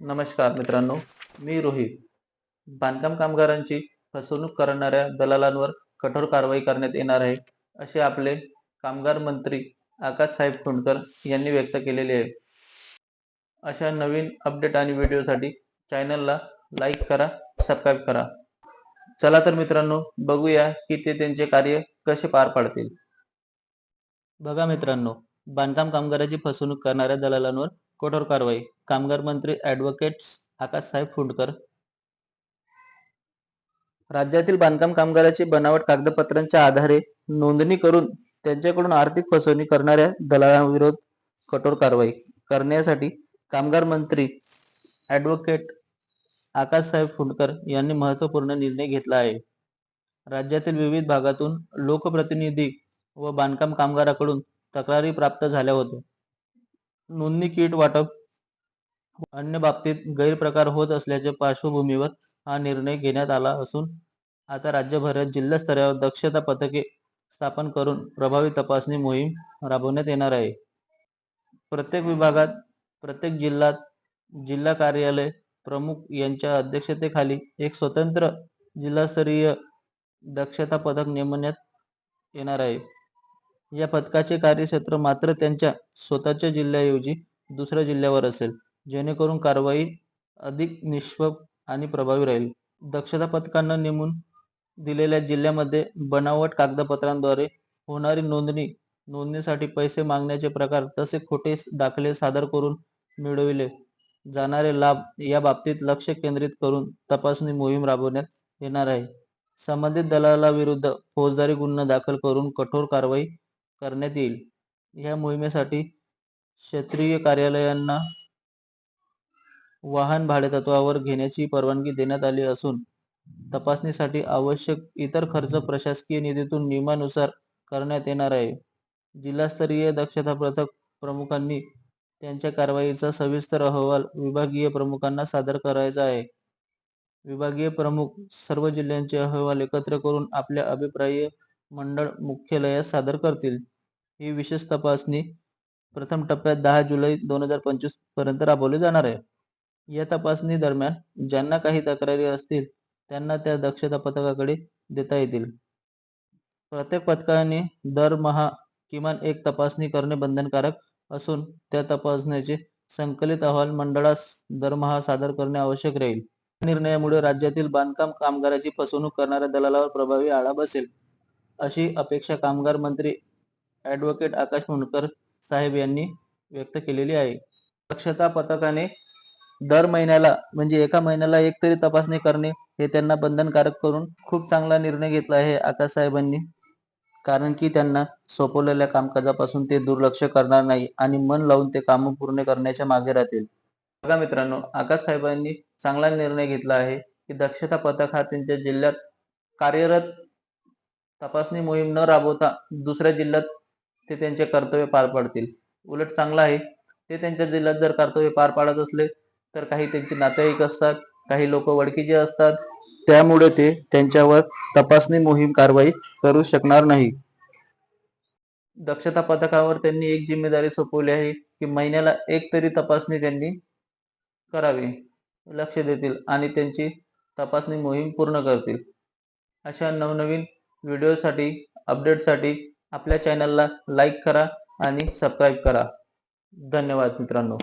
नमस्कार मित्रांनो मी रोहित. बांधकाम कामगारांची फसवणूक करणाऱ्या दलालांवर कठोर कारवाई करण्यात येणार आहे असे आपले कामगार मंत्री आकाश साहेब खुंडकर यांनी व्यक्त केलेले आहे. अशा नवीन अपडेट आणि व्हिडिओसाठी चॅनलला लाईक करा सबस्क्राईब करा. चला तर मित्रांनो बघूया की ते त्यांचे कार्य कसे पार पाडतील. बघा मित्रांनो बांधकाम कामगाराची फसवणूक करणाऱ्या दलालांवर कठोर कारवाई. कामगार मंत्री ऍडव्होकेट्स आकाशसाहेब फुंडकर. राज्यातील बांधकाम कामगाराची बनावट कागदपत्रांच्या आधारे नोंदणी करून त्यांच्याकडून आर्थिक फसवणूक करणाऱ्या दलालांविरोध कठोर कारवाई करण्यासाठी कामगार मंत्री ॲडव्होकेट आकाशसाहेब फुंडकर यांनी महत्त्वपूर्ण निर्णय घेतला आहे. राज्यातील विविध भागातून लोकप्रतिनिधी व बांधकाम कामगाराकडून तक्रारी प्राप्त झाल्या होत्या. नोंदणी किट वाटप अन्य बाबतीत गैरप्रकार होत असल्याच्या पार्श्वभूमीवर हा निर्णय घेण्यात आला असून आता राज्यभरात जिल्हास्तरावर दक्षता पथके स्थापन करून प्रभावी तपासणी मोहीम राबवण्यात येणार आहे. प्रत्येक विभागात प्रत्येक जिल्ह्यात जिल्हा कार्यालय प्रमुख यांच्या अध्यक्षतेखाली एक स्वतंत्र जिल्हास्तरीय दक्षता पथक नेमण्यात येणार आहे. या पथकाचे कार्यक्षेत्र मात्र त्यांच्या स्वतःच्या जिल्ह्याऐवजी दुसऱ्या जिल्ह्यावर असेल. जेणेकरून कारवाई अधिक निष्पप आणि प्रभावी राहील. दक्षता पथकांना नेमून दिलेल्या जिल्ह्यामध्ये बनावट कागदपत्रांद्वारे होणारी नोंदणी नोंदणीसाठी पैसे मागण्याचे प्रकार तसे खोटे दाखले सादर करून मिळविले जाणारे लाभ या बाबतीत लक्ष केंद्रित करून तपासणी मोहीम राबवण्यात येणार आहे. संबंधित दलालाविरुद्ध फौजदारी गुन्हा दाखल करून कठोर कारवाई करण्यात येईल. या मोहिमेसाठी क्षेत्रीय कार्यालयांना वाहन भाडेतत्वावर घेण्याची परवानगी देण्यात आली असून तपासणीसाठी आवश्यक इतर खर्च प्रशासकीय निधीतून नियमानुसार करण्यात येणार आहे. जिल्हास्तरीय दक्षता पथक प्रमुखांनी त्यांच्या कारवाईचा सविस्तर अहवाल विभागीय प्रमुखांना सादर करायचा आहे. विभागीय प्रमुख सर्व जिल्ह्यांचे अहवाल एकत्र करून आपल्या अभिप्राय मंडळ मुख्यालयात सादर करतील. ही विशेष तपासणी प्रथम टप्प्यात दहा जुलै दोन हजार पंचवीसपर्यंत राबवली जाणार आहे. या तपासणी दरम्यान ज्यांना काही तक्रारी असतील त्यांना त्या दक्षता पथकाकडे देता येतील. प्रत्येक पथकाने दरमहा किमान एक तपासणी करणे बंधनकारक असून त्या तपासण्याचे संकलित अहवाल मंडळास दरमहा सादर करणे आवश्यक राहील. निर्णयामुळे राज्यातील बांधकाम कामगाराची फसवणूक करणाऱ्या दलालावर प्रभावी आळा बसेल. अशी अपेक्षा कामगार मंत्री ॲडव्होकेट आकाश मुंडकर साहेब यांनी व्यक्त केलेली आहे. दक्षता पथकाने दर महिन्याला म्हणजे एका महिन्याला एक तरी तपासणी करणे हे त्यांना बंधनकारक करून खूप चांगला निर्णय घेतला आहे आकाश साहेबांनी. कारण की त्यांना सोपवलेल्या कामकाजापासून ते दुर्लक्ष करणार नाही आणि मन लावून ते काम पूर्ण करण्याच्या मागे राहतील. बघा मित्रांनो आकाश साहेबांनी चांगला निर्णय घेतला आहे की दक्षता पथक हा त्यांच्या जिल्ह्यात कार्यरत तपासणी मोहीम न राबवता दुसऱ्या जिल्ह्यात ते त्यांचे कर्तव्य पार पाडतील. उलट चांगलं आहे ते त्यांच्या जिल्ह्यात जर कर्तव्य पार पाडत असले तर काही त्यांचे नातेवाईक असतात काही लोक वडकीचे असतात. त्यामुळे ते त्यांच्यावर तपासणी मोहीम कारवाई करू शकणार नाही. दक्षता पथकावर त्यांनी एक जिम्मेदारी सोपवली आहे की महिन्याला एक तरी तपासणी त्यांनी करावी लक्ष देतील आणि त्यांची तपासणी मोहीम पूर्ण करतील. अशा नवनवीन व्हिडिओसाठी अपडेटसाठी आपल्या चॅनलला लाईक करा आणि सबस्क्राईब करा. धन्यवाद मित्रांनो.